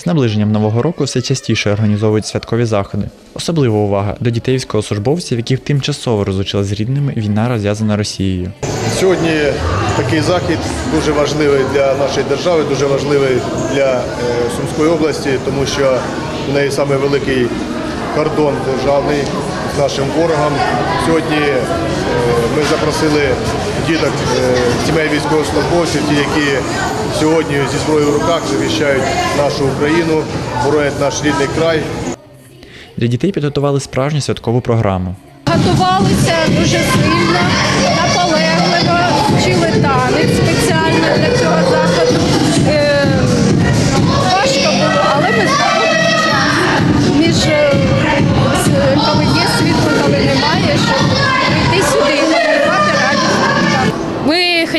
З наближенням нового року все частіше організовують святкові заходи. Особлива увага до дітей військовослужбовців, яких тимчасово розлучила з рідними війна розв'язана Росією. Сьогодні такий захід дуже важливий для нашої держави, дуже важливий для е, Сумської області, тому що в неї саме великий кордон державний з нашим ворогом. Сьогодні ми запросили діток е, сімей військовослужбовців, ті, які сьогодні зі зброєю в руках захищають нашу Україну, боронять наш рідний край. Для дітей підготували справжню святкову програму. Готувалися дуже сильно, наполегливо, вчили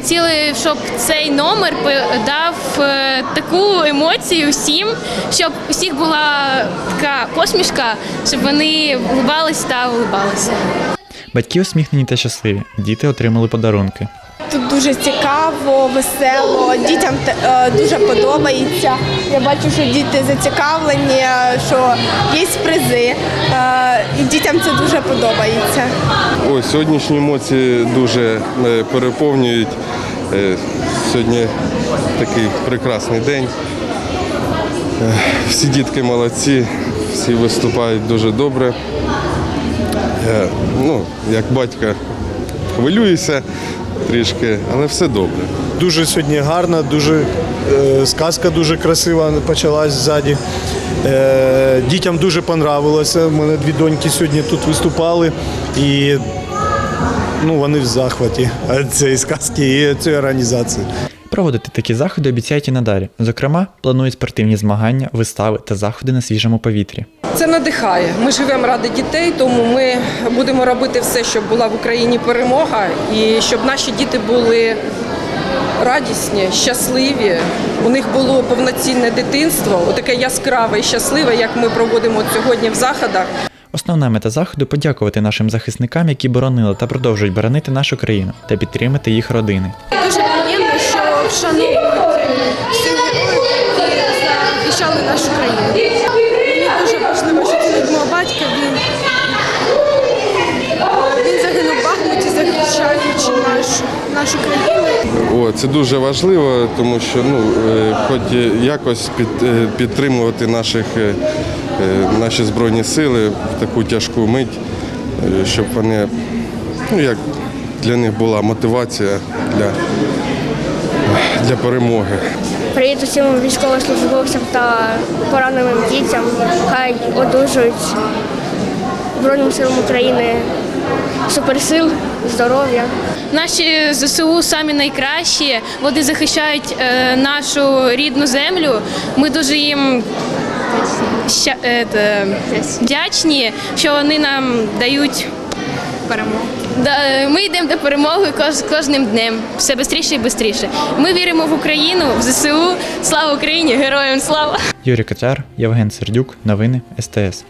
хотіли, щоб цей номер дав е, таку емоцію всім, щоб у всіх була така посмішка, щоб вони улибались та улибалися. Батьки усміхнені та щасливі. Діти отримали подарунки. Тут дуже цікаво, весело, дітям е, дуже подобається. Я бачу, що діти зацікавлені, що є призи, е, і дітям це дуже подобається. Ой, сьогоднішні емоції дуже е, переповнюють. Е, Сьогодні такий прекрасний день. Е, Всі дітки молодці, всі виступають дуже добре. Ну, як батька хвилююся трішки, але все добре. Дуже сьогодні гарна, дуже е, сказка дуже красива почалась ззаді. Е, дітям дуже понравилося. У мене дві доньки сьогодні тут виступали і ну, вони в захваті цієї сказки і цієї організації. Проводити такі заходи обіцяють і надалі. Зокрема, планують спортивні змагання, вистави та заходи на свіжому повітрі. Це надихає. Ми живемо ради дітей, тому ми будемо робити все, щоб була в Україні перемога і щоб наші діти були радісні, щасливі. У них було повноцінне дитинство, отаке яскраве і щасливе, як ми проводимо сьогодні в заходах. Основна мета заходу подякувати нашим захисникам, які боронили та продовжують боронити нашу країну, та підтримати їх родини. Дуже вшановують всіх героїв, захищали нашу країну. Мені дуже важливо, що це мого батька. Він, він загинув в Бахмуті, захищаючи нашу, нашу країну. О, це дуже важливо, тому що ну, е, хоч якось під, е, підтримувати наших, е, наші Збройні сили в таку тяжку мить, щоб вони, ну як для них була мотивація для, для перемоги. Привіт усім військовослужбовцям та пораненим дітям. Хай одужують Збройним силам України суперсил, здоров'я. Наші ЗСУ самі найкращі. Вони захищають е, нашу рідну землю. Ми дуже їм ща, е, вдячні, що вони нам дають перемогу. Ми йдемо до перемоги кож, кожним днем, все швидше і швидше. Ми віримо в Україну, в ЗСУ. Слава Україні! Героям слава! Юрій Катяр, Євген Сердюк, новини СТС.